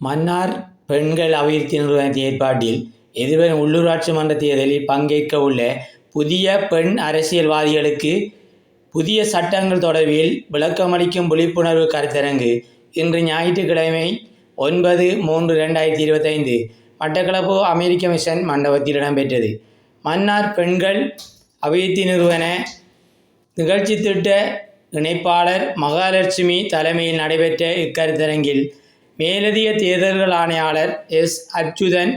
மன்னார் பெண்கள் அபிவிருத்தி நிறுவனத்தின் ஏற்பாட்டில் எதிர்வரும் உள்ளூராட்சி மன்ற தேர்தலில் பங்கேற்க உள்ள புதிய பெண் அரசியல்வாதிகளுக்கு புதிய சட்டங்கள் தொடர்பில் விளக்கமளிக்கும் விழிப்புணர்வு கருத்தரங்கு இன்று ஞாயிற்றுக்கிழமை ஒன்பது மூன்று ரெண்டாயிரத்தி இருபத்தைந்து மட்டக்களப்பு அமெரிக்க மிஷன் மண்டபத்தில் இடம்பெற்றது. மன்னார் பெண்கள் அபிவிருத்தி நிறுவன நிகழ்ச்சி திட்ட இணைப்பாளர் மகாலட்சுமி தலைமையில் நடைபெற்ற இக்கருத்தரங்கில் மேலதிக தேர்தல்கள் ஆணையாளர் எஸ். அச்சுதன்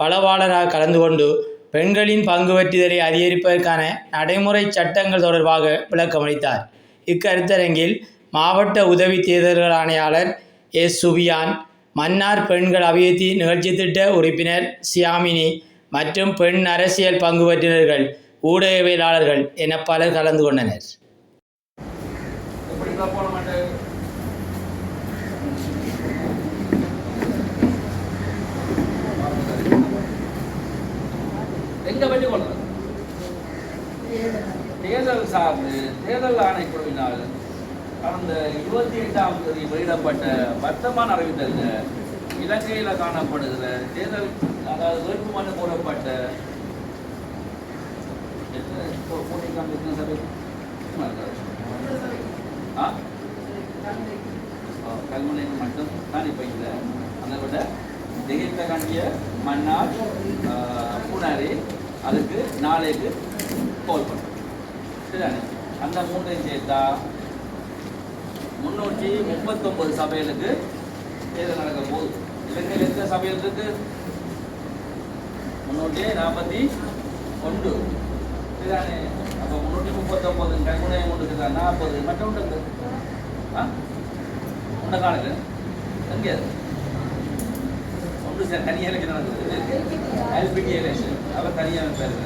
பலவாளராக கலந்து கொண்டு பெண்களின் பங்கு வெற்றிதலை அதிகரிப்பதற்கான நடைமுறை சட்டங்கள் தொடர்பாக விளக்கமளித்தார் இக்கருத்தரங்கில் மாவட்ட உதவி தேர்தல்கள் ஆணையாளர் எஸ். சுபியான் மன்னார் பெண்கள் அபிவிருத்தி நிகழ்ச்சி திட்ட உறுப்பினர் சியாமினி மற்றும் பெண் அரசியல் பங்கு பெற்றினர்கள் ஊடகவியலாளர்கள் என பலர் கலந்து கொண்டனர் எப்படி தான் போட மாட்டேன் எங்க வெற்றி கொள்றது தேர்தல் சார்ந்து தேர்தல் ஆணைக்குழுவினால் கடந்த இருபத்தி எட்டாம் தேதி வெளியிடப்பட்ட வர்த்தமான அறிவித்தல்ல இலங்கையில் காணப்படுகிற தேர்தல் அதாவது வேட்புமனு கூறப்பட்ட இப்போ கல்முனை மட்டும் தான் இப்போ இல்லை அதை விட திகைத்த காண்டிய மன்னார் ஆ, பூனாரி அதுக்கு நாளைக்கு கோல் பண்ணுறோம் சரிதானே? அந்த மூன்றையும் சேர்த்தா முன்னூற்றி முப்பத்தொம்பது சபைகளுக்கு தேர்தல் நடக்க போகுது இலங்கையில் எத்தனை சபையில் இருக்கு? முன்னூற்றி நாற்பத்தி ஒன்று. சரிதானே? அப்போ முன்னூற்றி முப்பத்தொம்பது கல்முனை ஒன்று நாற்பது. மற்றொன்று ஆ? உண்டை காணுங்க. எங்கே அது? சார் தனியாக எலெக்ஷன் நடக்குது? எல்பிடி எலெக்ஷன் அவர் தனியாக பேர்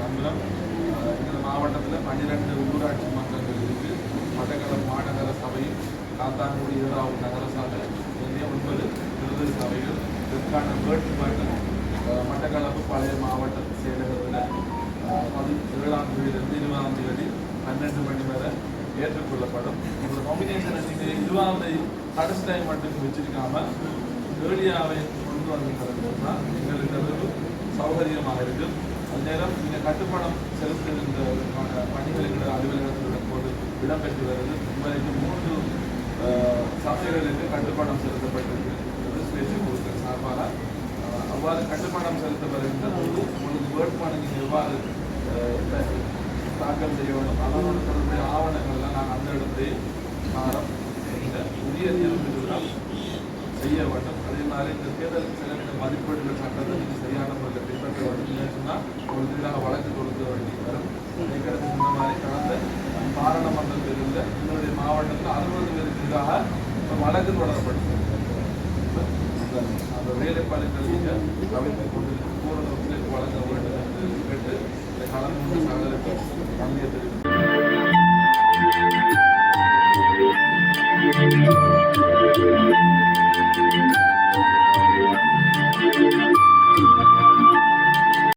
நம்மளும் இந்த மாவட்டத்தில் பன்னிரெண்டு உள்ளூராட்சி மன்றங்கள் இருக்கு. மட்டக்களப்பு மாநகர சபையும் காத்தான்குடி ஏழாவது நகர சபை இதே ஒன்பது விருது சபைகள். இதற்கான வேட்புமனு அஹ், மட்டக்களப்பு பழைய மாவட்ட செயலகத்தில் பதி ஏழாம் தேதியிலிருந்து இருபதாம் தேதி பன்னெண்டு மணி வரை ஏற்றுக்கொள்ளப்படும். இந்த நாமினேஷனை நீங்கள் இருபதாம் தேதி கடைசி டைம் மட்டும் வச்சிருக்காம ஏர்லியாவை கொண்டு வந்தீங்கன்னா எங்களுக்கு சௌகரியமாக இருக்கும். அந்த நேரம் கட்டுப்பணம் செலுத்துகின்ற விதமான பணிகளுக்கு அலுவலகத்தில் போது இடம்பெற்று வருது உங்களுக்கு மூன்று சபைகளுக்கு கட்டுப்பணம் செலுத்தப்பட்டிருக்கிறது. ஸ்பேசி கொடுக்குற சார்பாக அவ்வாறு கட்டுப்பணம் செலுத்த போது உங்களுக்கு வேட்புமனு நீங்கள் எவ்வாறு தாக்கல் செய்ய வேண்டும்? அதனோட தொடர்புடைய ஆவணங்கள்லாம் நான் அந்த இடத்தை மாறம் இந்த உரிய நியமனம் செய்ய வேண்டும். அதே இந்த தேர்தல் செலவின மதிப்பீடுகள் சட்டத்தை நீங்கள் சரியான முறையில் பின்பற்ற வேண்டும் சொன்னால் ஒரு எதிராக வழக்கு கொடுக்க வேண்டி வரும். ஏற்கனவே இந்த மாதிரி கடந்த பாராளுமன்றத்தில் இருந்த எங்களுடைய மாவட்டத்தில் அறுபது பேருக்கு எதிராக வழக்கு தொடரப்பட்டது. அந்த வேலைப்பாடுகள் நீங்கள் கவிழ்த்து கொண்டு பூரண வழங்க வேண்டும் என்று கேட்டு கலந்து கொண்டு சகலுக்கு பங்கேற்று